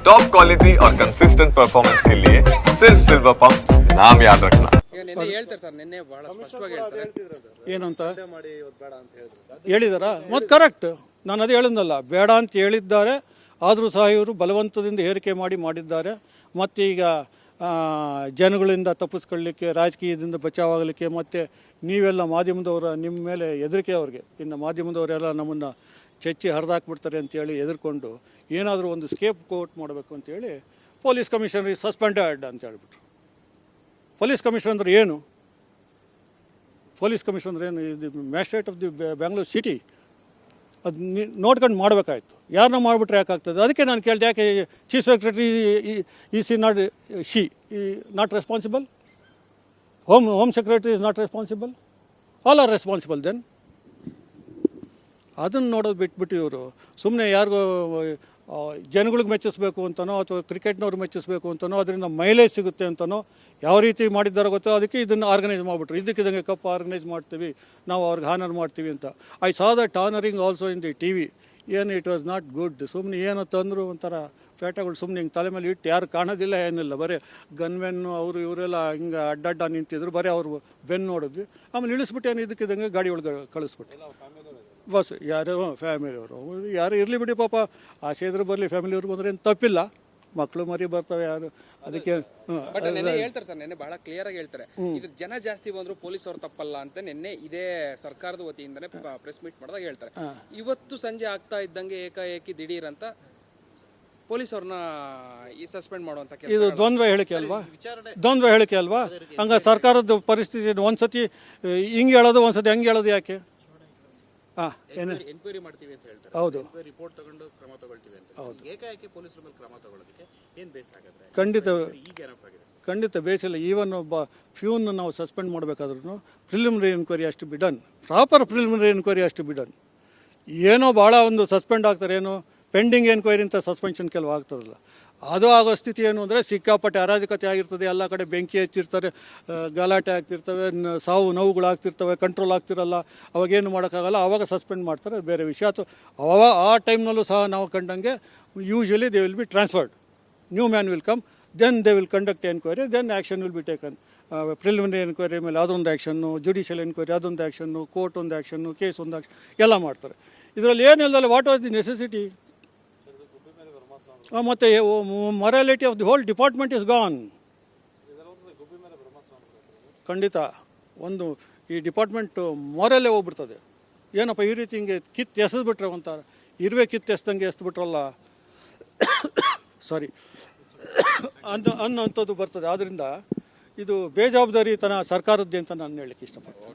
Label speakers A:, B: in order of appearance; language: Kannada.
A: टॉप क्वालिटी और कंसिस्टेंट परफॉर्मेंस के लिए सिर्फ सिल्वर पंप नाम याद रखना
B: ಈಗ ನಿನ್ನೆ ಹೇಳ್ತಾರೆ ಸರ್ ನಿನ್ನೆ ಬಹಳ ಸ್ಪಷ್ಟವಾಗಿ ಹೇಳ್ತಾರೆ
C: ಏನಂತ ಹೇಳಿದಾರಾ ಮತ್ತು ಕರೆಕ್ಟ್ ನಾನು ಅದೇ ಹೇಳಿದ್ನಲ್ಲ ಬೇಡ ಅಂತ ಹೇಳಿದ್ದಾರೆ ಆದರೂ ಸಹ ಇವರು ಬಲವಂತದಿಂದ ಏರಿಕೆ ಮಾಡಿ ಮಾಡಿದ್ದಾರೆ ಮತ್ತು ಈಗ ಆ, ಜನಗಳಿಂದ ತಪ್ಪಿಸ್ಕೊಳ್ಳಿಕ್ಕೆ, ರಾಜಕೀಯದಿಂದ ಬಚಾವಾಗಲಿಕ್ಕೆ ಮತ್ತು ನೀವೆಲ್ಲ ಮಾಧ್ಯಮದವರ ನಿಮ್ಮ ಮೇಲೆ ಹೆದರಿಕೆ ಅವ್ರಿಗೆ. ಇನ್ನು ಮಾಧ್ಯಮದವರೆಲ್ಲ ನಮ್ಮನ್ನು ಚಚ್ಚಿ ಹರಿದಾಕ್ಬಿಡ್ತಾರೆ ಅಂತೇಳಿ ಹೆದರ್ಕೊಂಡು ಏನಾದರೂ ಒಂದು ಸ್ಕೇಪ್ ಕೋಟ್ ಮಾಡಬೇಕು ಅಂತೇಳಿ ಪೊಲೀಸ್ ಕಮಿಷನರ್ ಸಸ್ಪೆಂಡೆಡ್ ಅಂತ ಹೇಳ್ಬಿಟ್ರು. ಪೊಲೀಸ್ ಕಮಿಷನರ್ ಅಂದ್ರೆ ಏನು? ಪೊಲೀಸ್ ಕಮಿಷನರ್ ಏನು? Is the magistrate of the Bangalore city ಅದು ನೋಡ್ಕೊಂಡು ಮಾಡಬೇಕಾಯ್ತು. ಯಾರನ್ನ ಮಾಡಿಬಿಟ್ರೆ ಯಾಕಾಗ್ತದೆ? ಅದಕ್ಕೆ ನಾನು ಕೇಳಿದೆ, ಯಾಕೆ ಚೀಫ್ ಸೆಕ್ರೆಟರಿ ಈ see not, she not responsible home home secretary is not responsible all are responsible then ಅದನ್ನು ನೋಡೋದು ಬಿಟ್ಬಿಟ್ಟು ಇವರು. ಸುಮ್ಮನೆ ಯಾರಿಗೋ ಜನಗಳಿಗೆ ಮೆಚ್ಚಿಸಬೇಕು ಅಂತನೋ ಅಥವಾ ಕ್ರಿಕೆಟ್ನವ್ರು ಮೆಚ್ಚಿಸಬೇಕು ಅಂತನೋ ಅದರಿಂದ ಮೈಲೇಜ್ ಸಿಗುತ್ತೆ ಅಂತನೋ ಯಾವ ರೀತಿ ಮಾಡಿದ್ದಾರೋ ಗೊತ್ತೋ ಅದಕ್ಕೆ ಇದನ್ನು ಆರ್ಗನೈಸ್ ಮಾಡಿಬಿಟ್ರು. ಇದಕ್ಕಿದಂಗೆ ಕಪ್ ಆರ್ಗನೈಸ್ ಮಾಡ್ತೀವಿ, ನಾವು ಅವ್ರಿಗೆ ಹಾನರ್ ಮಾಡ್ತೀವಿ ಅಂತ. I saw that honouring also in the T V ಏನು ಇಟ್ ವಾಸ್ ನಾಟ್ ಗುಡ್ ಸುಮ್ಮನೆ ಏನೋ ತಂದರು ಒಂಥರ ಪೇಟಗಳು ಸುಮ್ಮನೆ ಹಿಂಗೆ ತಲೆ ಮೇಲೆ ಇಟ್ಟು ಯಾರು ಕಾಣೋದಿಲ್ಲ ಏನಿಲ್ಲ. ಬರೀ ಗನ್ಮೆನ್ನು ಅವರು ಇವರೆಲ್ಲ ಹಿಂಗೆ ಅಡ್ಡಡ್ಡ ನಿಂತಿದ್ರು. ಬರೀ ಅವರು ಬೆನ್ನು ನೋಡಿದ್ವಿ. ಆಮೇಲೆ ಇಳಿಸ್ಬಿಟ್ಟು ಏನು ಇದಕ್ಕಿದಂಗೆ ಗಾಡಿ ಒಳಗೆ ಕಳಿಸ್ಬಿಟ್ಟು ಬಸ್ ಯಾರೋ ಫ್ಯಾಮಿಲಿಯವರು ಯಾರು ಇರಲಿ ಬಿಡಿ ಪಾಪ. ಆಸೆ ಇದ್ರೆ ಬರಲಿ ಫ್ಯಾಮಿಲಿಯವ್ರಿಗೆ ಬಂದ್ರೆ ಏನು ತಪ್ಪಿಲ್ಲ. ಮಕ್ಕಳು ಮರಿ ಬರ್ತವೆ ಯಾರು. ಅದಕ್ಕೆ
B: ಬಟ್ ನಿನ್ನೆ ಹೇಳ್ತಾರೆ ಸರ್ ನಿನ್ನೆ ಬಹಳ ಕ್ಲಿಯರ್ ಆಗಿ ಹೇಳ್ತಾರೆ. ಇದು ಜನ ಜಾಸ್ತಿ ಬಂದ್ರು ಪೊಲೀಸ್ ಅವ್ರು ತಪ್ಪಲ್ಲ ಅಂತ ನಿನ್ನೆ ಇದೇ ಸರ್ಕಾರದ ವತಿಯಿಂದನೇ ಪ್ರೆಸ್ ಮೀಟ್ ಮಾಡಿದಾಗ ಹೇಳ್ತಾರೆ. ಇವತ್ತು ಸಂಜೆ ಆಗ್ತಾ ಇದ್ದಂಗೆ ಏಕಾಏಕಿ ದಿಢೀರ್ ಅಂತ ಪೊಲೀಸ್ ಅವ್ರನ್ನ ಈ ಸಸ್ಪೆಂಡ್ ಮಾಡುವಂತ ಕೆಲಸ
C: ಇದು ದ್ವಂದ್ವ ಹೇಳಿಕೆ ಅಲ್ವಾ? ದ್ವಂದ್ವ ಹೇಳಿಕೆ ಅಲ್ವಾ? ಹಂಗ ಸರ್ಕಾರದ ಪರಿಸ್ಥಿತಿ ಒಂದ್ಸತಿ ಹಿಂಗೆ ಹೇಳೋದು ಒಂದ್ಸತಿ ಹಂಗೆ ಹೇಳೋದು ಯಾಕೆ? ಹಾಂ ಏನು?
D: ಎನ್ಕ್ವೈರಿ ಮಾಡ್ತೀವಿ ಅಂತ ಹೇಳ್ತಾರೆ.
C: ಹೌದು.
D: ಎನ್ಕ್ವೈರಿ ರಿಪೋರ್ಟ್ ತಗೊಂಡು ಕ್ರಮ ತಗೊಳ್ತೀವಿ ಅಂತ. ಏಕಾಏಕಿ ಪೊಲೀಸರ ಮೇಲೆ ಕ್ರಮ ತಗೊಳ್ಳೋದಕ್ಕೆ ಏನ್ ಬೇಸ್ ಆಗುತ್ತೆ?
C: ಖಂಡಿತ ಖಂಡಿತ ಬೇಸಿಲ್ಲ ಈವನ್ ಒಬ್ಬ ಫ್ಯೂನ್ ನಾವು ಸಸ್ಪೆಂಡ್ ಮಾಡಬೇಕಾದ್ರೂ ಪ್ರಿಲಿಮಿನರಿ ಎನ್ಕ್ವೈರಿ ಅಷ್ಟು ಬಿಡನ್ ಪ್ರಾಪರ್ ಪ್ರಿಲಿಮಿನರಿ ಎನ್ಕ್ವೈರಿ ಅಷ್ಟು ಬಿಡನ್ ಏನೋ ಭಾಳ ಒಂದು ಸಸ್ಪೆಂಡ್ ಆಗ್ತಾರೆ ಏನೋ ಪೆಂಡಿಂಗ್ ಎನ್ಕ್ವೈರಿ ಅಂತ ಸಸ್ಪೆನ್ಷನ್ ಕೆಲವು ಆಗ್ತದಲ್ಲ. ಅದು ಆಗೋ ಸ್ಥಿತಿ ಏನು ಅಂದರೆ ಸಿಕ್ಕಾಪಟ್ಟೆ ಅರಾಜಕತೆ ಆಗಿರ್ತದೆ, ಎಲ್ಲ ಕಡೆ ಬೆಂಕಿ ಹಚ್ಚಿರ್ತಾರೆ ಗಲಾಟೆ ಆಗ್ತಿರ್ತವೆ ಸಾವು ನೋವುಗಳು ಆಗ್ತಿರ್ತವೆ ಕಂಟ್ರೋಲ್ ಆಗ್ತಿರಲ್ಲ ಅವಾಗೇನು ಮಾಡೋಕ್ಕಾಗಲ್ಲ ಆವಾಗ ಸಸ್ಪೆಂಡ್ ಮಾಡ್ತಾರೆ ಬೇರೆ ವಿಷಯ. ಅಥವಾ ಅವ, ಆ ಟೈಮ್ನಲ್ಲೂ ಸಹ ನಾವು ಕಂಡಂಗೆ usually they will be transferred new man will come then they will conduct enquiry then action will be taken preliminary enquiry ಮೇಲೆ ಅದೊಂದು ಆ್ಯಕ್ಷನ್ನು ಜುಡಿಷಿಯಲ್ ಎನ್ಕ್ವೈರಿ ಅದೊಂದು ಆ್ಯಕ್ಷನ್ನು ಕೋರ್ಟ್ ಒಂದು ಆ್ಯಕ್ಷನ್ನು ಕೇಸ್ ಒಂದು ಆ್ಯಕ್ಷನ್ ಎಲ್ಲ ಮಾಡ್ತಾರೆ. ಇದರಲ್ಲಿ ಏನಿಲ್ಲದಲ್ಲ ವಾಟ್ ವಾಸ್ ದಿ ನೆಸೆಸಿಟಿ ಮತ್ತು morality of the whole department is gone ಖಂಡಿತ. ಒಂದು ಈ ಡಿಪಾರ್ಟ್ಮೆಂಟ್ ಮೊರಲ್ಲೇ ಹೋಗ್ಬಿಡ್ತದೆ. ಏನಪ್ಪ ಈ ರೀತಿ ಹಿಂಗೆ ಕಿತ್ತು ಎಸೆದ್ಬಿಟ್ರೆ ಒಂಥರ ಇರುವೆ ಕಿತ್ತು ಎಸ್ದಂಗೆ ಎಸ್ಬಿಟ್ರಲ್ಲ. ಸಾರಿ ಅನ್ನ ಅನ್ನೋಂಥದ್ದು ಬರ್ತದೆ. ಆದ್ದರಿಂದ ಇದು ಬೇಜವಾಬ್ದಾರಿತನ ಸರ್ಕಾರದ್ದೇ ಅಂತ ನಾನು ಹೇಳಲಿಕ್ಕೆ ಇಷ್ಟಪಡ್ತೀನಿ.